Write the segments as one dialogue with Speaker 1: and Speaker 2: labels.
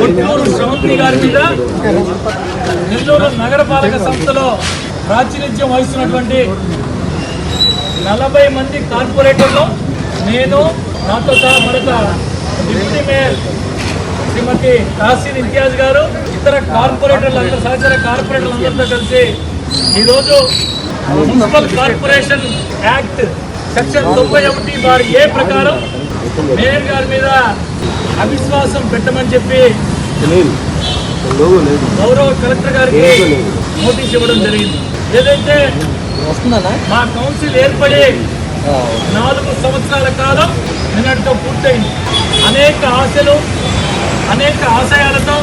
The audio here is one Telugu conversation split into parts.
Speaker 1: కొట్టూరు శ్రవంతి గారి మీద నెల్లూరు నగరపాలక సంస్థలో ప్రాతినిధ్యం వహిస్తున్నటువంటి నలభై మంది కార్పొరేటర్లు నేను నాతో సహా మరొక డిప్యూటీ మేయర్ శ్రీమతి కాసిన్ ఇంతియాజ్ గారు ఇతర కార్పొరేటర్లు అందరూ సహచర కార్పొరేటర్లు అందరితో కలిసి ఈరోజు మున్సిపల్ కార్పొరేషన్ యాక్ట్ సెక్షన్ తొంభై ఒకటి వారు ఏ ప్రకారం మేయర్ గారి మీద అవిశ్వాసం పెట్టమని చెప్పి గౌరవ కలెక్టర్ గారికి నోటీస్ ఇవ్వడం జరిగింది. ఏదైతే మా కౌన్సిల్ ఏర్పడి నాలుగు సంవత్సరాల కాలం నిన్నటితో పూర్తయింది. అనేక ఆశలు అనేక ఆశయాలతో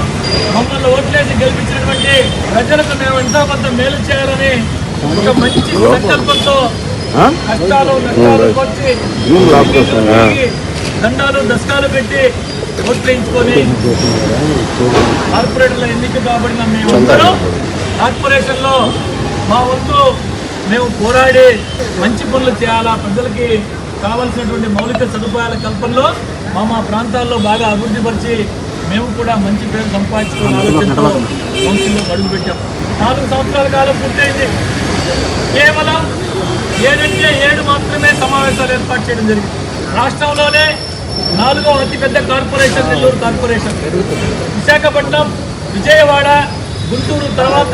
Speaker 1: మమ్మల్ని ఓట్లేసి గెలిపించినటువంటి ప్రజలకు మేము ఎంతో కొంత మేలు చేయాలని ఒక మంచి సంకల్పంతో కష్టాలు నష్టాలు వచ్చి దండాలు దశకాలు పెట్టి ఓట్లు వేయించుకొని కార్పొరేటర్ల ఎన్నిక కాబడిన మేమందరం కార్పొరేషన్లో మా వంతు మేము పోరాడి మంచి పనులు చేయాలా ప్రజలకి కావాల్సినటువంటి మౌలిక సదుపాయాల కల్పనలో మా మా ప్రాంతాల్లో బాగా అభివృద్ధి పరిచి మేము కూడా మంచి పేరు సంపాదించుకునే ఆలోచనతో కౌన్సిల్లో అడుగు పెట్టాం. నాలుగు సంవత్సరాల కాలం పూర్తయింది. కేవలం ఏడంటే ఏడు మాత్రమే సమావేశాలు ఏర్పాటు చేయడం జరిగింది. రాష్ట్రంలోనే నాలుగో అతిపెద్ద కార్పొరేషన్ నెల్లూరు కార్పొరేషన్. విశాఖపట్నం విజయవాడ గుంటూరు తర్వాత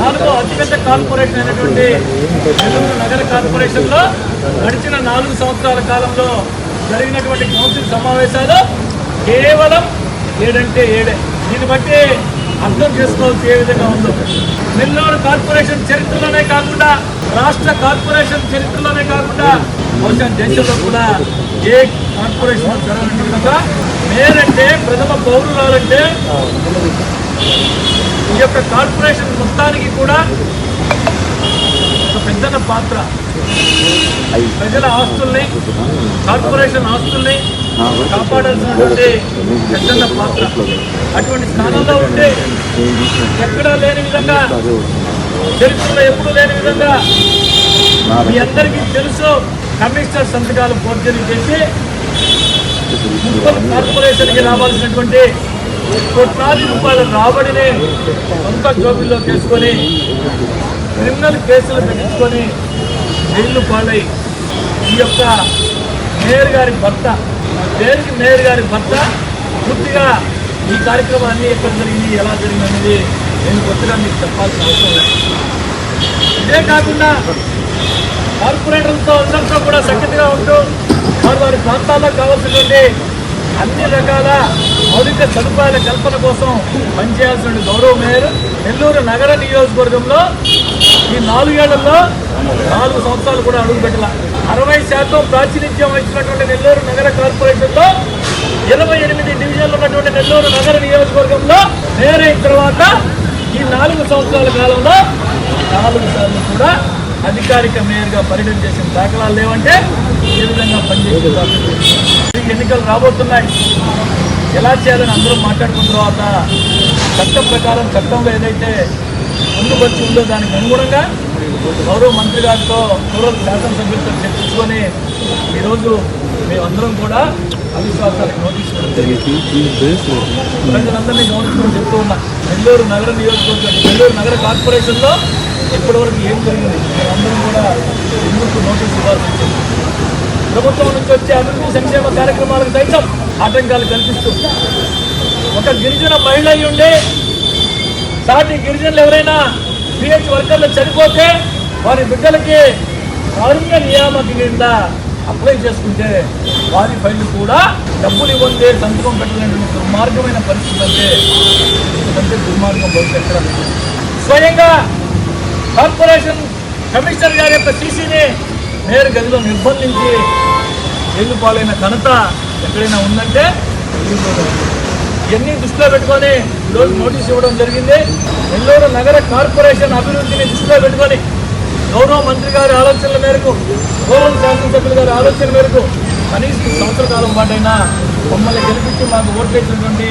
Speaker 1: నాలుగో అతిపెద్ద కార్పొరేషన్ అయినటువంటి నెల్లూరు నగర కార్పొరేషన్లో గడిచిన నాలుగు సంవత్సరాల కాలంలో జరిగినటువంటి కౌన్సిల్ సమావేశాలు కేవలం ఏడంటే ఏడే. దీన్ని బట్టి అర్థం చేసుకోవచ్చు ఏ విధంగా ఉందో. నెల్లూరు కార్పొరేషన్ చరిత్రలోనే కాకుండా రాష్ట్ర కార్పొరేషన్ చరిత్రలోనే కాకుండా బహుశా దేశంలో కూడా ఏ కార్పొరేషన్ జరగని విధంగా మేరంటే ప్రథమ పౌరులాలంటే ఈ యొక్క కార్పొరేషన్ మొత్తానికి కూడా ఒక పెద్దన పాత్ర. ప్రజల ఆస్తుల్ని కార్పొరేషన్ ఆస్తుల్ని కాపాడాల్సినటువంటి పెద్దన్న పాత్ర. అటువంటి స్థానంలో ఉంటే ఎక్కడా లేని విధంగా చరిత్రలో ఎప్పుడు లేని విధంగా మీ అందరికీ తెలుసు. కమిషనర్ సంతకాలు ఫోర్జరీ చేసి మున్సిపల్ కార్పొరేషన్కి రావాల్సినటువంటి కోట్లాది రూపాయల రాబడిని సొంత జోబుల్లో తీసుకొని క్రిమినల్ కేసులు పెట్టించుకొని జైలు పాలై ఈ యొక్క మేయర్ గారి భర్త దేనికి మేయర్ గారి భర్త పూర్తిగా ఈ కార్యక్రమాన్ని ఎక్కడ జరిగింది ఎలా జరిగింది అనేది నేను కొత్తగా మీకు చెప్పాల్సిన అవసరం లేదు. ఇదే కాకుండా కార్పొరేటర్లతో అందరితో కూడా సఖ్యతగా ఉంటూ వారి వారి ప్రాంతాల్లో కావాల్సినటువంటి అన్ని రకాల మౌలిక సదుపాయాల కల్పన కోసం పనిచేయాల్సిన గౌరవ మేయర్ నెల్లూరు నగర నియోజకవర్గంలో ఈ నాలుగేళ్ళలో నాలుగు సంవత్సరాలు కూడా అడుగుపెట్టాల అరవై శాతం ప్రాతినిధ్యం వహించినటువంటి నెల్లూరు నగర కార్పొరేషన్లో ఇరవై ఎనిమిది డివిజన్లు ఉన్నటువంటి నెల్లూరు నగర నియోజకవర్గంలో మేయర్ అయిన తర్వాత ఈ నాలుగు సంవత్సరాల కాలంలో నాలుగు సార్లు కూడా అధికారిక మేయర్గా పర్యటన చేసిన దాఖలాలు లేవంటే ఏ విధంగా పనిచేసే ఎన్నికలు రాబోతున్నాయి. ఎలా చేయాలని అందరూ మాట్లాడుకున్న తర్వాత చట్టం ప్రకారం చట్టంలో ఏదైతే ముందుకొచ్చి ఉందో దానికి అనుగుణంగా గౌరవ మంత్రి గారితో గౌరవ శాసనసభ్యులతో చర్చించుకొని ఈరోజు మేమందరం కూడా అవిశ్వాసాలకు నోటీస్ ప్రజలందరినీ గమనించుకొని చెప్తూ ఉన్నా నెల్లూరు నగర నియోజకవర్గం నెల్లూరు నగర కార్పొరేషన్లో ఇప్పటివరకు ఏం జరిగింది? అందరం కూడా ఎందుకు నోటీస్ ఇవ్వాల్సి వచ్చింది? ప్రభుత్వం నుంచి వచ్చే అభివృద్ధి సంక్షేమ కార్యక్రమాలకు సైతం ఆటంకాలు కల్పిస్తూ ఒక గిరిజన మహిళ అయి ఉండే సాటి గిరిజనులు ఎవరైనా పిహెచ్ వర్కర్లు చనిపోతే వారి బిడ్డలకి కారుణ్య నియామక కింద అప్లై చేసుకుంటే వారి ఫైళ్ళు కూడా డబ్బులు ఇవ్వండి సంతకం పెట్టలేని దుర్మార్గమైన పరిస్థితి అంటే ఎందుకంటే దుర్మార్గం బహుశా ఎక్కడ లేదు. స్వయంగా కార్పొరేషన్ కమిషనర్ గారి యొక్క సీసీని నేరు గదిలో నిర్బంధించి జైలు పాలైన ఘనత ఎక్కడైనా ఉందంటే ఇవన్నీ దృష్టిలో పెట్టుకొని ఈరోజు నోటీస్ ఇవ్వడం జరిగింది నెల్లూరు నగర కార్పొరేషన్ అభివృద్ధిని దృష్టిలో పెట్టుకొని గౌరవ మంత్రి గారి ఆలోచనల మేరకు గౌరవ శాసనసభ్యుల గారి ఆలోచన మేరకు కనీసం సంవత్సర కాలం పాటైనా మమ్మల్ని గెలిపించి మాకు ఓట్లేసినటువంటి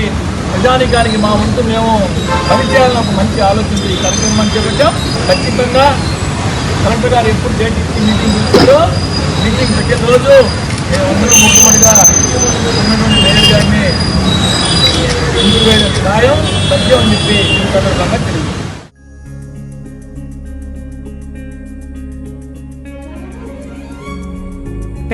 Speaker 1: ప్రజానికానికి మా వంతు మేము పనిచేయాలని ఒక మంచి ఆలోచన ఈ కార్యక్రమం చేపట్టాం ఖచ్చితంగా కలెక్టర్ గారు ఎప్పుడు డేట్ ఇచ్చి మీటింగ్ పిలుస్తారో మీటింగ్ పెట్టిన రోజు మేము అందరం ముఖ్యమంత్రిగా ఉన్నటువంటి మేనేజ్ గారిని ఎందుకు వేయడం ఖాయం సత్యం అని చెప్పి సందర్భంగా తెలియదు